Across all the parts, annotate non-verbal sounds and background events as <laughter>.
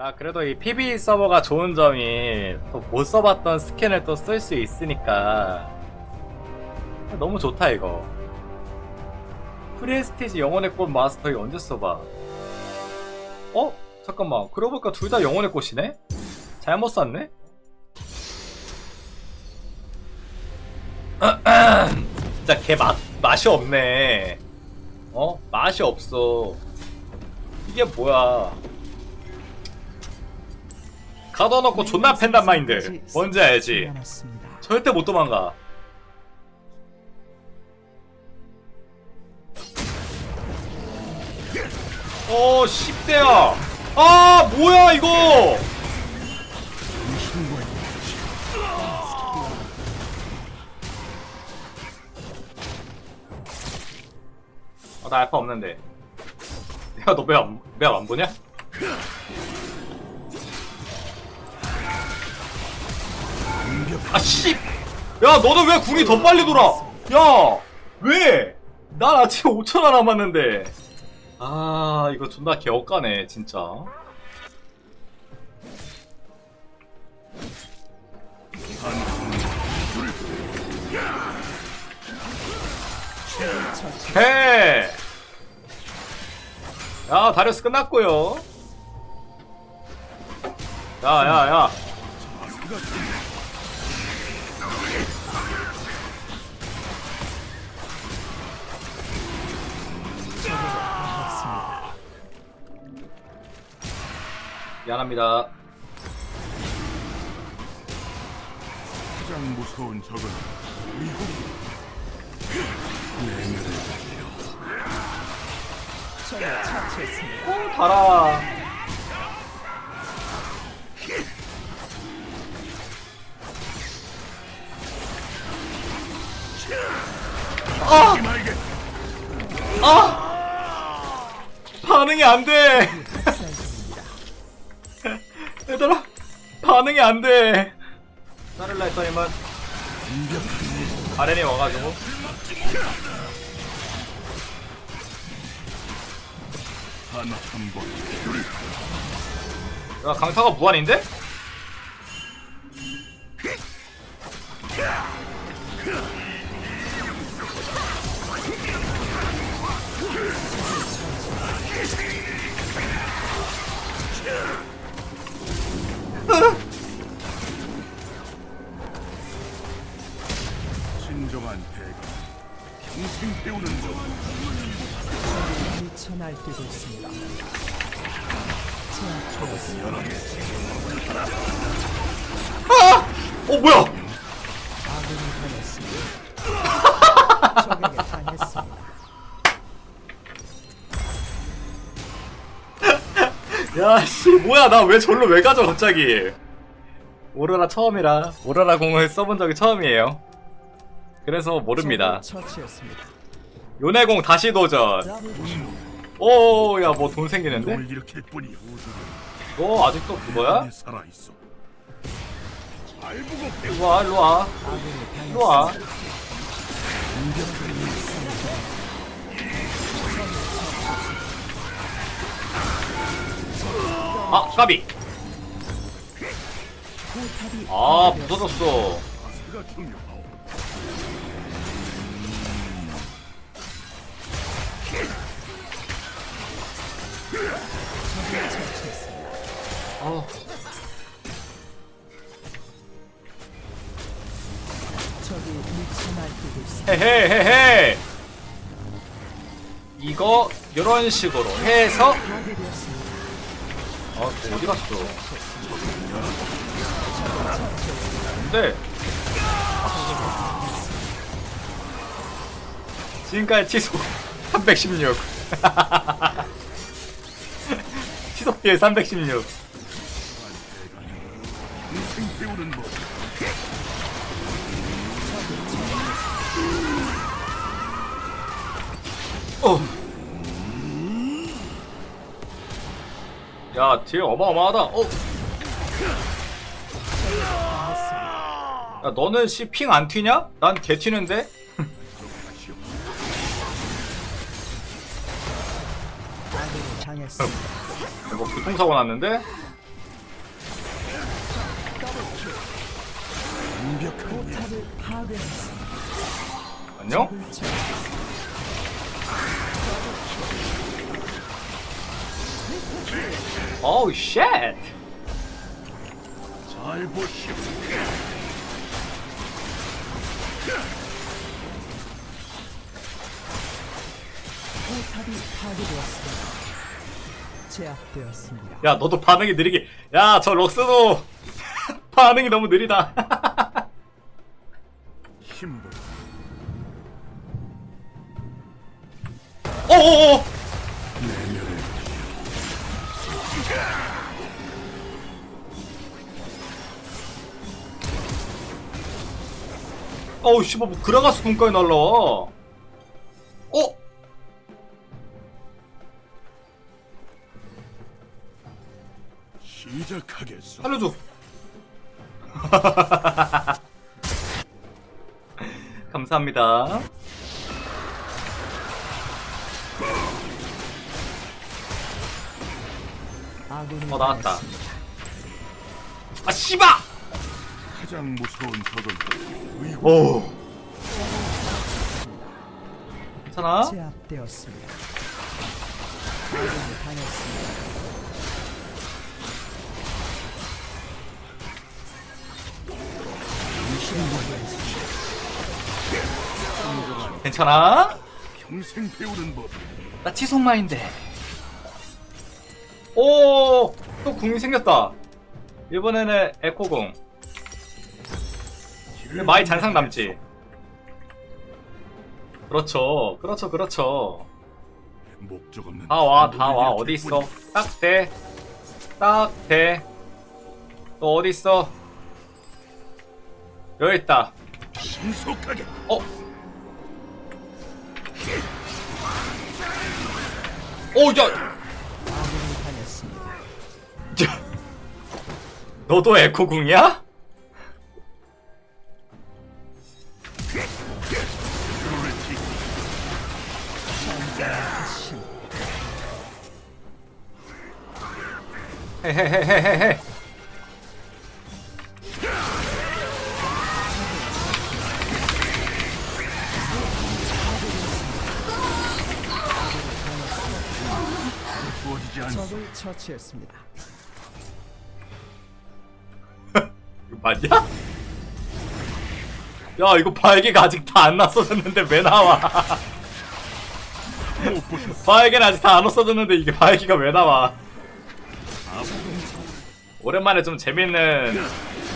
아 그래도 이 PB 서버가 좋은 점이 또 못 써봤던 스캔을 또 쓸 수 있으니까 너무 좋다 이거 프레스티지 영혼의 꽃 마스터 이거 언제 써봐 어? 잠깐만 그러고 보니까 둘 다 영혼의 꽃이네? 잘못 샀네? <clears throat> 진짜 개 맛, 맛이 없네 어? 맛이 없어 이게 뭐야 가둬놓고 존나 팬단 마인드. 뭔지 알지? 절대 못 도망가. 어 10대야. 아 뭐야 이거? 아, 나 알파 없는데. 야너맵안 보냐? 아 씨! 야 너는 왜 궁이 더 빨리 돌아? 야! 왜? 난 아직 5천원 남았는데 아 이거 존나 개억가네 진짜 해! 야 다리우스 끝났고요 야야 야 미안합니다 가장 무서운 적은 적을 처치했습니다. 오 달아 아! 아! 반응이 안 돼! 얘들아, 반응이 안 돼! 나를 했더니만 아렌이 와가지고. 야 강타가 무한인데? 진정한 대가 평생 때우는 적. 미쳐 날뛰고 있습니다. 아! 어 뭐야? 아군이 당했습니다. <laughs> 적에게 당했습니다. 야씨 뭐야 나 왜 절로 왜 가져 갑자기 오로라 처음이라 오로라 공을 써본 적이 처음이에요 그래서 모릅니다 처치했습니다. 요네공 다시 도전 오야 뭐 돈 생기는데? 일으킬 뿐이야. 너 아직도 그거야? 살아 있어. 알보고 배워. 일로와 일로와 아군이 일로와 당했습니다. 아 까비 아. 부서졌어 처치했습니다. 아. 헤헤헤헤 이거 이런 식으로 해서. 아저 어디 갔어 근데 지금까지 취소 316 취소 피해 316 평생 때우는 법. 어. 야, 딜 어마어마하다. 어. 야, 너는 씨핑 안 튀냐? 난 개 튀는데. 이거 <laughs> 뭐 교통사고 났는데? 안녕? 어우 쉣! 잘 보시오. 포탑이 파괴되었습니다. 제압되었습니다. 야 너도 반응이 느리게 야 저 럭스도 <laughs> 반응이 너무 느리다 힘보 <laughs> 어우 씨발 뭐 그라가스 군까지 날라와 어? 시작하겠소. 살려줘 <laughs> 감사합니다 아군이 어 나왔다. 아 씨발 가장 무서운 적은. 오 괜찮아? 제압되었습니다. 아군이 당했습니다. 괜찮아? 평생 배우는 법. 나 치속마인데 오! 또 궁이 생겼다 이번에는 에코궁 근데 많이 잔상 남지 그렇죠 그렇죠 그렇죠 목적 없는. 다 와 다 와 어디 있어 뿐이야. 딱돼딱돼너 어디 있어 여기 있다 신속하게. 어? 오, 당했습니다. 야. <laughs> 너도 에코궁이야? 그를 지키. 신 헤헤헤헤헤. 부어지지 않소. 적을 처치했습니다. 맞냐? 야, 이거 발개가 아직 다 안 났어졌는데 왜 나와? 발개는 아직 다 안 없어졌는데 이게 발개가 왜 나와? 오랜만에 좀 재밌는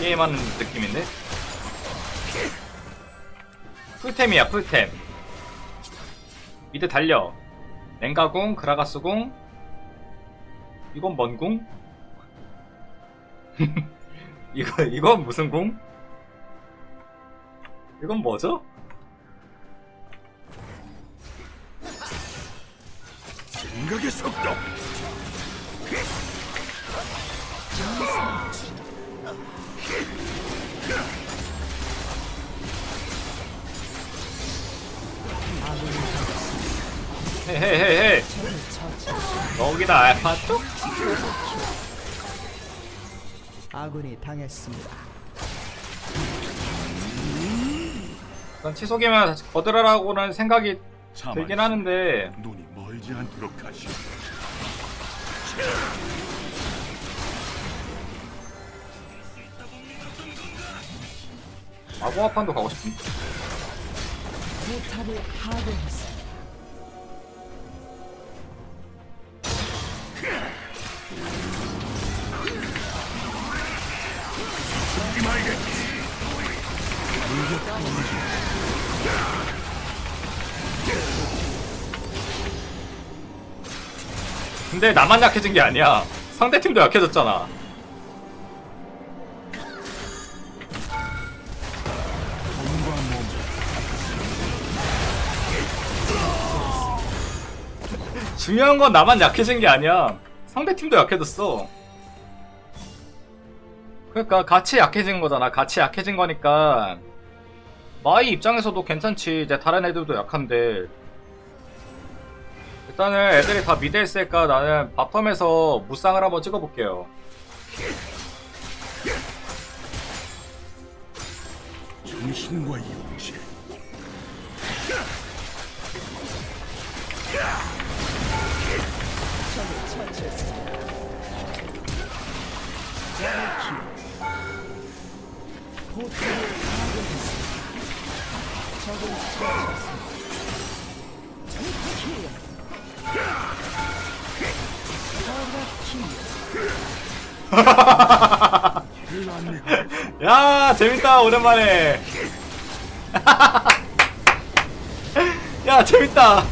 게임하는 느낌인데? 풀템이야, 풀템. 미드 달려. 랭가궁, 그라가스궁. 이건 뭔 궁? <laughs> 이거, 이건 무슨 궁? 이건 뭐죠? 생각의 속도. 헤헤헤헤. 여기다 알파 쪽? 아군이 당했습니다. 난 치속이면 거들으라고는 생각이 들긴 하는데. 눈이 멀지 않도록 하시오. 마구화판도 가고 싶은데. 포탑을 파괴했습 근데 나만 약해진 게 아니야. 상대팀도 약해졌잖아. 중요한 건 나만 약해진 게 아니야. 상대팀도 약해졌어. 그러니까 같이 약해진 거잖아. 같이 약해진 거니까. 마이 입장에서도 괜찮지. 이제 다른 애들도 약한데 일단은 애들이 다 미드에 있으니까 나는 바텀에서 무쌍을 한번 찍어볼게요. 정신과 이용체. <laughs> 야 재밌다 오랜만에. <laughs> 야 재밌다.